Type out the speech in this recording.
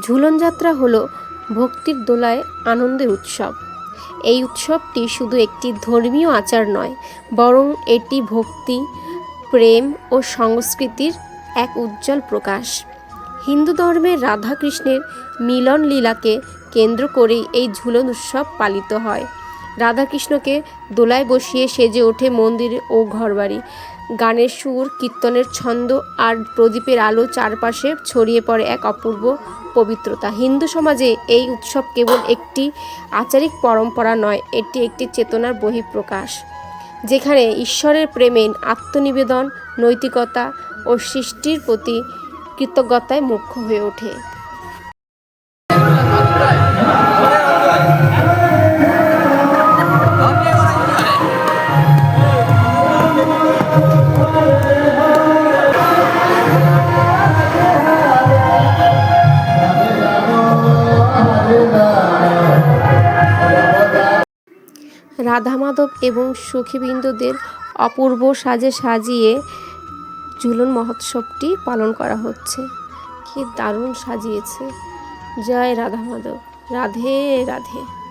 ঝুলন যাত্রা হলো ভক্তির দোলায় আনন্দের উৎসব। এই উৎসবটি শুধু একটি ধর্মীয় আচার নয়, বরং এটি ভক্তি, প্রেম ও সংস্কৃতির এক উজ্জ্বল প্রকাশ। হিন্দু ধর্মের রাধাকৃষ্ণের মিলন লীলাকে কেন্দ্র করেই এই ঝুলন উৎসব পালিত হয়। রাধাকৃষ্ণকে দোলায় বসিয়ে সেজে ওঠে মন্দির ও ঘরবাড়ি। গানের সুর, কীর্তনের ছন্দ আর প্রদীপের আলো চারপাশে ছড়িয়ে পড়ে এক অপূর্ব পবিত্রতা। হিন্দু সমাজে এই উৎসব কেবল একটি আচারিক পরম্পরা নয়, এটি একটি চেতনার বহিঃপ্রকাশ, যেখানে ঈশ্বরের প্রেমে আত্মনিবেদন, নৈতিকতা ও সৃষ্টির প্রতি কৃতজ্ঞতায় মুখ্য হয়ে ওঠে। রাধা মাধব এবং সখীবৃন্দদের অপূর্ব সাজে সাজিয়ে ঝুলন মহোৎসবটি পালন করা হচ্ছে। কি দারুণ সাজিয়েছে। জয় রাধা মাধব রাধে রাধে।